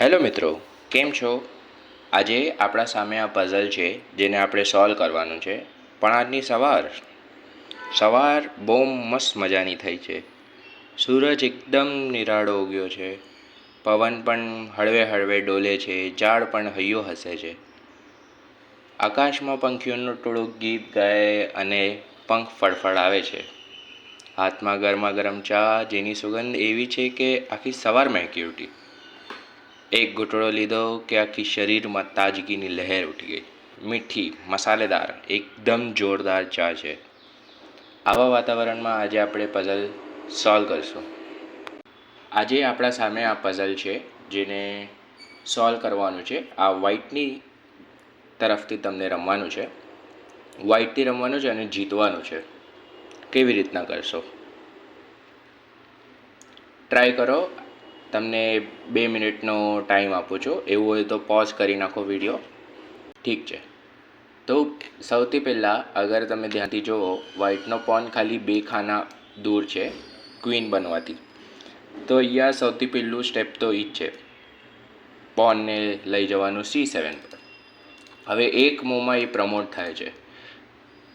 Hello મિત્રો, કેમ છો? આજે આપણા સામે આ પઝલ છે, જેને આપણે સોલ્વ કરવાનું છે. પણ આજની સવાર સવાર બહુ મસ્ત મજાની થઈ છે. સૂરજ એકદમ નિરાળો ઉગ્યો છે. પવન પણ હળવે હળવે ડોલે છે, ઝાડ પણ હૈયો હસે છે. આકાશમાં પંખીઓનું ટોળું ગીત ગાય અને પંખ ફડફડાવે છે. હાથમાં ગરમા ગરમ ચા જેની સુગંધ એવી છે કે આખી સવાર મહેકી ઉઠી. એક ઘૂંટડો લીધો કે આખી શરીરમાં તાજગીની લહેર ઉઠી ગઈ મીઠી મસાલેદાર એકદમ જોરદાર ચા છે આવા વાતાવરણમાં આજે આપણે પઝલ સોલ્વ કરશું આજે આપણા સામે આ પઝલ છે જેને સોલ્વ કરવાનું છે આ વ્હાઇટની તરફથી તમને રમવાનું છે। વ્હાઇટથી રમવાનું છે અને જીતવાનું છે। કેવી રીતના કરશો? ટ્રાય કરો. તમને બે મિનિટનો ટાઈમ આપું છું. એવું હોય તો પોઝ કરી નાખો વીડિયો ઠીક છે. તો સૌથી પહેલાં અગર તમે ધ્યાનથી જુઓ વ્હાઇટનો પોન ખાલી બે ખાના દૂર છે ક્વીન બનવાથી. તો અહીંયા સૌથી પહેલું સ્ટેપ તો એ જ છે. પોનને લઈ જવાનું સી સેવન પર. હવે એક મૂવમાં એ પ્રમોટ થાય છે.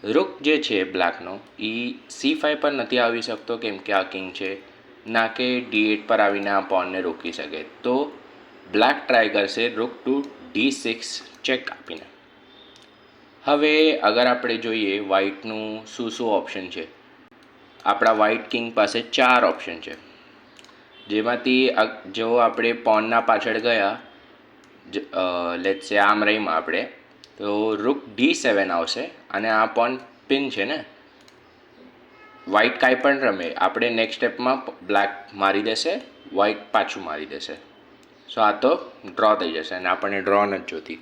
રૂક જે છે બ્લેકનો એ સી ફાઈવ પર નથી આવી શકતો, કેમ કે આ કિંગ છે. ના કે ડી એટ પર આવીને આ પોનને રોકી શકે. તો બ્લેક ટ્રાય કરશે rook to D six check આપીને. હવે અગર આપણે જોઈએ વ્હાઇટનું શું શું ઓપ્શન છે? આપણા વ્હાઇટ કિંગ પાસે ચાર ઓપ્શન છે. જેમાંથી જો આપણે પોનના પાછળ ગયા લેટ સે આમ રહીમાં આપણે, તો રૂક ડી સેવન આવશે અને આ પોન પિન છે ને? વ્હાઇટ કાંઈ પણ રમે. આપણે નેક્સ્ટ સ્ટેપમાં બ્લેક મારી દેશે વ્હાઇટ પાછું મારી દેશે. સો આ તો ડ્રો થઈ જશે અને આપણને ડ્રો નથી જોતી.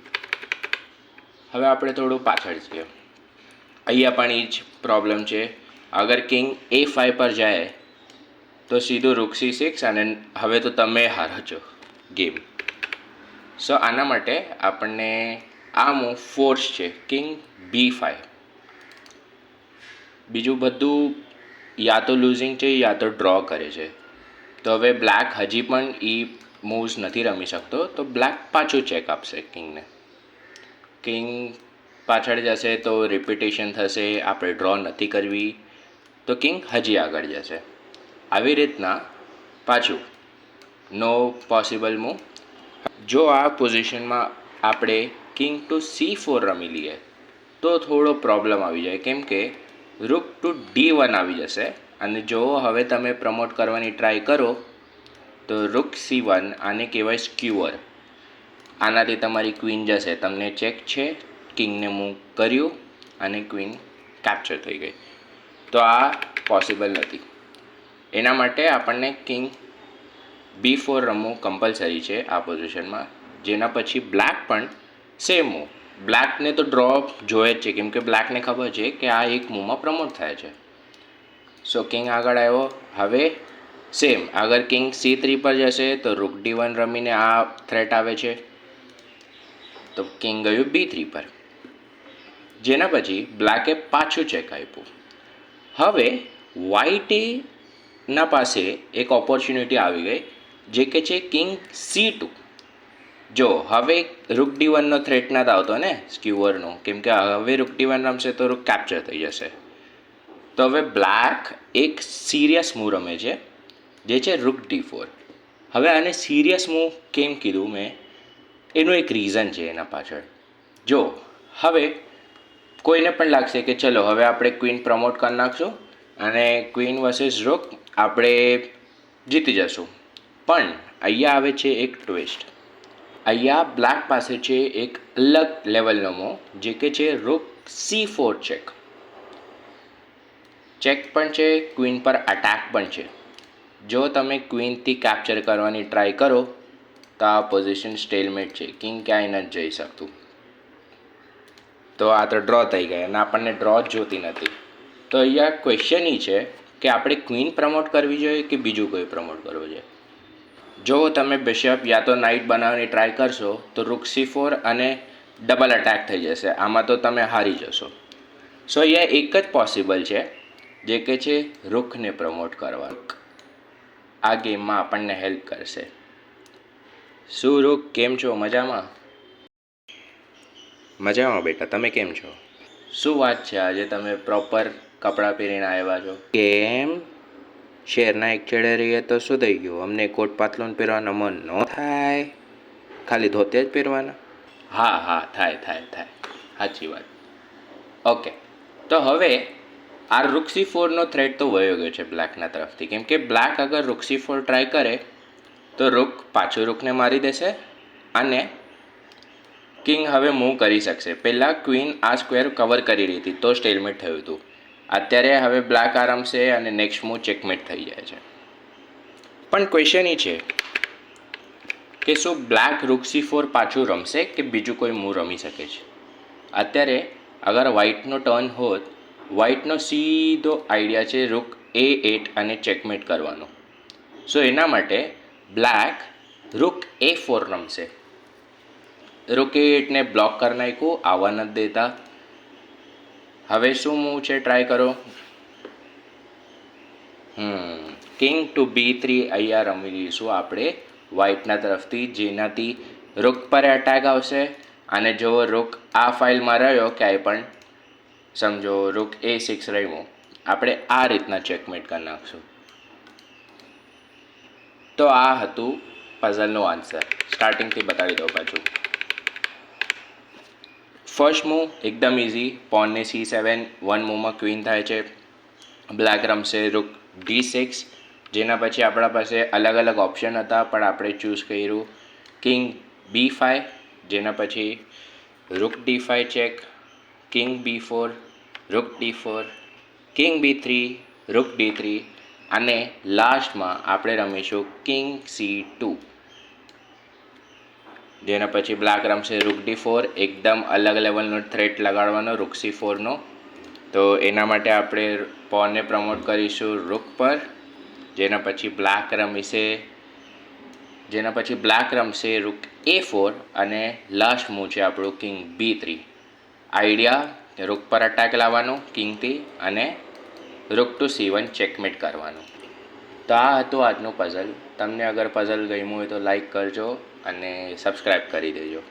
હવે આપણે થોડું પાછળ છીએ અહીંયા પણ એ જ પ્રોબ્લેમ છે. અગર કિંગ એ ફાઈવ પર જાય, તો સીધું રૂક સિક્સ અને હવે તો તમે હારો છો ગેમ સો આના માટે આપણને આ મૂવ ફોર્સ છે કિંગ બી ફાઈવ બીજું બધું યા તો લૂઝિંગ છે, યા તો ડ્રો કરે છે. તો હવે બ્લેક હજી પણ એ મૂવ્સ નથી રમી શકતો, તો બ્લેક પાછું ચેક આપશે કિંગને કિંગ પાછળ જશે તો રિપીટેશન થશે, આપણે ડ્રો નથી કરવી. તો કિંગ હજી આગળ જશે. આવી રીતના પાછું નો પોસિબલ મૂવ જો આ પોઝિશનમાં આપણે કિંગ ટુ સી ફોર રમી લઈએ, તો થોડો પ્રોબ્લેમ આવી જાય. કેમ કે રૂક ટુ ડી વન આવી જશે. અને જો હવે તમે પ્રમોટ કરવાની ટ્રાય કરો, તો રૂક સી વન આને કહેવાય સ્ક્યુઅર આનાથી તમારી ક્વીન જશે. તમને ચેક છે કિંગને મૂવ કર્યું, અને ક્વીન કેપ્ચર થઈ ગઈ. તો આ પોસિબલ નથી. એના માટે આપણને કિંગ બી ફોર રમવું કમ્પલસરી છે આ પોઝિશનમાં જેના પછી બ્લેક પણ સેમ મૂવ બ્લેકને તો ડ્રો જોઈએ જ છે. કેમ કે બ્લેકને ખબર છે કે આ એક મૂવમાં પ્રમોટ થાય છે. સો કિંગ આગળ આવ્યો. હવે સેમ આગળ કિંગ સી થ્રી પર જશે, તો રૂક ડી વન રમીને આ થ્રેટ આવે છે. તો કિંગ ગયું બી થ્રી પર. જેના પછી બ્લેકે પાછું ચેક આપ્યું. હવે વ્હાઇટે પાસે એક ઓપોર્ચ્યુનિટી આવી ગઈ, જે કે છે કિંગ સી ટુ જો, હવે રૂક ડી વનનો થ્રેટ નથી આવતો ને સ્ક્યુઅરનો. કેમ કે હવે રૂક ડી વન રમશે તો રૂક કેપ્ચર થઈ જશે. તો હવે બ્લેક એક સિરિયસ મૂવ રમે છે, જે છે રૂક ડી ફોર હવે આને સિરિયસ મૂવ કેમ કીધું મેં? એનું એક રીઝન છે એના પાછળ. જો, હવે કોઈને પણ લાગશે કે ચલો, હવે આપણે ક્વીન પ્રમોટ કરી નાખશું અને ક્વીન વર્સિસ રૂક આપણે જીતી જશું. પણ અહીંયા આવે છે એક ટ્વિસ્ટ અહીંયા બ્લેક પાસે છે એક અલગ લેવલનો મૂવ જે કે છે rook C four check check પણ છે ક્વીન પર અટેક પણ છે. જો તમે ક્વીનથી કેપ્ચર કરવાની ટ્રાય કરો, તો આ પોઝિશન સ્ટેલમેટ છે. કિંગ ક્યાંય નથી જઈ શકતું. તો આ તો ડ્રો થઈ ગયા અને આપણને ડ્રો જોતી નથી. તો અહીંયા ક્વેશ્ચન એ છે કે આપણે ક્વીન પ્રમોટ કરવી જોઈએ કે બીજું કોઈ પ્રમોટ કરવું જોઈએ? જો તમે બિશપ યા તો નાઇટ બનાવવાની ટ્રાય કરશો, તો રૂક્સી ફોર અને ડબલ અટેક થઈ જશે. આમાં તો તમે હારી જશો. સો અહીંયા એક જ પોસિબલ છે, જે કે છે રૂખને પ્રમોટ કરવા આ ગેમમાં આપણને હેલ્પ કરશે. શું રૂખ, કેમ છો? મજામાં? મજામાં બેટા, તમે કેમ છો? શું વાત છે? આજે તમે પ્રોપર કપડાં પહેરીને આવ્યા છો. કેમ? શેરના એક છેડે રહીએ તો શું થઈ ગયું? અમને કોટ પાતલું પહેરવાનું મન ન થાય. ખાલી ધોતે જ પહેરવાના. હા હા, થાય થાય થાય. સાચી વાત. ઓકે. તો હવે આ રૂક્સી ફોરનો થ્રેડ તો વયો ગયો છે બ્લેકના તરફથી. કેમ કે બ્લેક અગર રૂક્સી ફોર ટ્રાય કરે, તો રૂક પાછું રૂકને મારી દેશે અને કિંગ હવે મૂવ કરી શકશે. પહેલાં ક્વીન આ સ્ક્વેર કવર કરી રહી હતી, તો સ્ટેલમેટ થયું હતું. અત્યારે હવે બ્લેક આરામશે અને નેક્સ્ટ મૂવ ચેકમેટ થઈ જાય છે. પણ ક્વેશ્ચન એ છે કે શું બ્લેક રૂક્સી ફોર પાછું રમશે કે બીજું કોઈ મૂવ રમી શકે છે? અત્યારે અગર વ્હાઇટનો ટર્ન હોત વ્હાઇટનો સીધો આઈડિયા છે રૂક એ એટ અને ચેકમેટ કરવાનો. સો એના માટે બ્લેક રૂક એ ફોર રમશે. રૂક એ એટને બ્લોક કરી નાખ્યું, આવવા નથી દેતા. હવે શું મૂવ છે? ટ્રાય કરો. હમ. કિંગ ટુ બી થ્રી અહીંયા રમી લઈશું આપણે વ્હાઇટના તરફથી. જેનાથી રોક પર અટેક આવશે. અને જો રોક આ ફાઇલમાં રહ્યો ક્યાંય પણ, સમજો રૂક એ સિક્સ રહ્યું. આપણે આ રીતના ચેકમેટ કરી નાખશું. તો આ હતું પઝલનો આન્સર સ્ટાર્ટિંગથી બતાવી દઉં પાછું. ફર્સ્ટ મૂવ એકદમ ઇઝી પોનને સી સેવન વન મૂવમાં ક્વીન થાય છે. બ્લેક રમશે રૂક ડી સિક્સ જેના પછી આપણા પાસે અલગ અલગ ઓપ્શન હતા, પણ આપણે ચૂઝ કર્યું. કિંગ બી ફાઇવ જેના પછી rook D five check king B four rook D four king B three rook D three અને લાસ્ટમાં આપણે રમીશું કિંગ સી ટુ જેના પછી બ્લેક રમશે રૂક ડી ફોર એકદમ અલગ લેવલનો થ્રેટ લગાડવાનો રૂક સી ફોરનો તો એના માટે આપણે પોનને પ્રમોટ કરીશું રૂક પર. જેના પછી બ્લેક રમીશે. જેના પછી બ્લેક રમશે રૂક એ ફોર અને લાસ્ટ મૂવ છે આપણું king B three idea rook પર અટેક લાવવાનો કિંગથી અને rook to C one checkmate કરવાનું. તો આ હતું આજનું પઝલ તમને અગર પઝલ ગમ્યું હોય તો લાઈક કરજો. અને સબસ્ક્રાઈબ કરી દેજો.